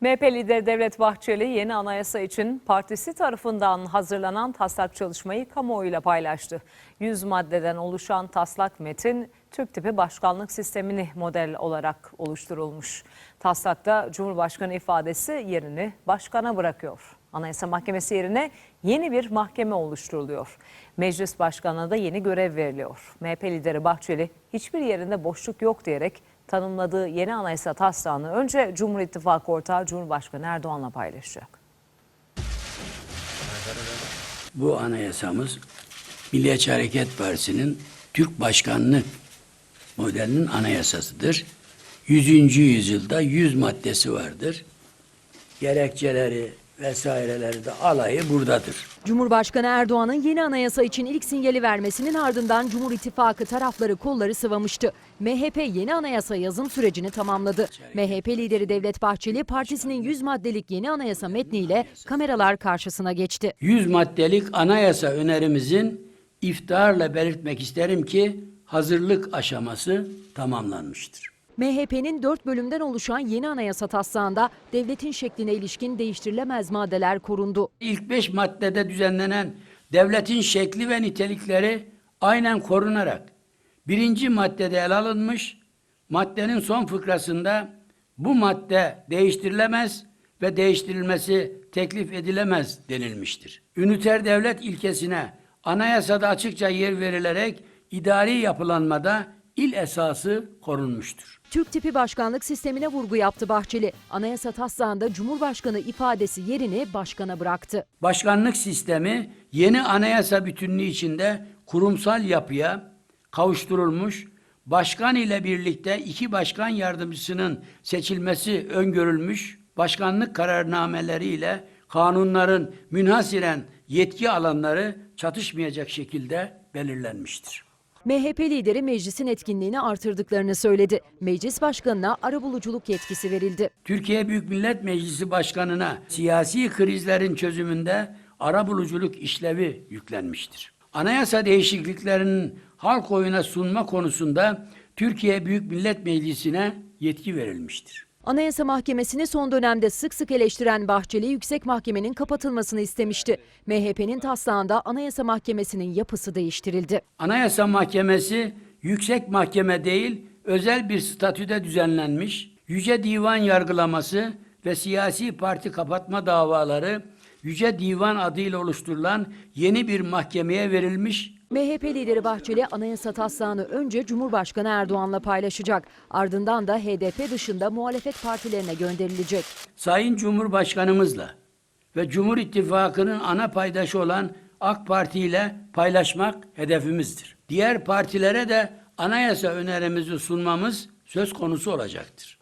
MHP lideri Devlet Bahçeli yeni anayasa için partisi tarafından hazırlanan taslak çalışmayı kamuoyuyla paylaştı. 100 maddeden oluşan taslak metin Türk tipi başkanlık sistemini model olarak oluşturulmuş. Taslakta Cumhurbaşkanı ifadesi yerini başkana bırakıyor. Anayasa Mahkemesi yerine yeni bir mahkeme oluşturuluyor. Meclis Başkanı'na da yeni görev veriliyor. MHP lideri Bahçeli hiçbir yerinde boşluk yok diyerek tanımladığı yeni anayasa taslağını önce Cumhur İttifakı ortağı Cumhurbaşkanı Erdoğan'la paylaşacak. Bu anayasamız Milliyetçi Hareket Partisi'nin Türk başkanlık modelinin anayasasıdır. 100. yüzyılda 100 maddesi vardır. Gerekçeleri vesaireleri de alayı buradadır. Cumhurbaşkanı Erdoğan'ın yeni anayasa için ilk sinyali vermesinin ardından Cumhur İttifakı tarafları kolları sıvamıştı. MHP yeni anayasa yazım sürecini tamamladı. MHP lideri Devlet Bahçeli partisinin 100 maddelik yeni anayasa metniyle kameralar karşısına geçti. 100 maddelik anayasa önerimizin iftiharla belirtmek isterim ki hazırlık aşaması tamamlanmıştır. MHP'nin 4 bölümden oluşan yeni anayasa taslağında devletin şekline ilişkin değiştirilemez maddeler korundu. İlk beş maddede düzenlenen devletin şekli ve nitelikleri aynen korunarak birinci maddede ele alınmış, maddenin son fıkrasında bu madde değiştirilemez ve değiştirilmesi teklif edilemez denilmiştir. Üniter devlet ilkesine anayasada açıkça yer verilerek idari yapılanmada il esası korunmuştur. Türk tipi başkanlık sistemine vurgu yaptı Bahçeli. Anayasa taslağında Cumhurbaşkanı ifadesi yerini başkana bıraktı. Başkanlık sistemi yeni anayasa bütünlüğü içinde kurumsal yapıya kavuşturulmuş, başkan ile birlikte iki başkan yardımcısının seçilmesi öngörülmüş, başkanlık kararnameleriyle kanunların münhasiren yetki alanları çatışmayacak şekilde belirlenmiştir. MHP lideri meclisin etkinliğini artırdıklarını söyledi. Meclis başkanına arabuluculuk yetkisi verildi. Türkiye Büyük Millet Meclisi Başkanı'na siyasi krizlerin çözümünde arabuluculuk işlevi yüklenmiştir. Anayasa değişikliklerinin halk oyuna sunma konusunda Türkiye Büyük Millet Meclisi'ne yetki verilmiştir. Anayasa Mahkemesi'ni son dönemde sık sık eleştiren Bahçeli yüksek mahkemenin kapatılmasını istemişti. MHP'nin taslağında Anayasa Mahkemesi'nin yapısı değiştirildi. Anayasa Mahkemesi yüksek mahkeme değil, özel bir statüde düzenlenmiş, Yüce Divan yargılaması ve siyasi parti kapatma davaları Yüce Divan adıyla oluşturulan yeni bir mahkemeye verilmiş MHP lideri Bahçeli anayasa taslağını önce Cumhurbaşkanı Erdoğan'la paylaşacak. Ardından da HDP dışında muhalefet partilerine gönderilecek. Sayın Cumhurbaşkanımızla ve Cumhur İttifakı'nın ana paydaşı olan AK Parti ile paylaşmak hedefimizdir. Diğer partilere de anayasa önerimizi sunmamız söz konusu olacaktır.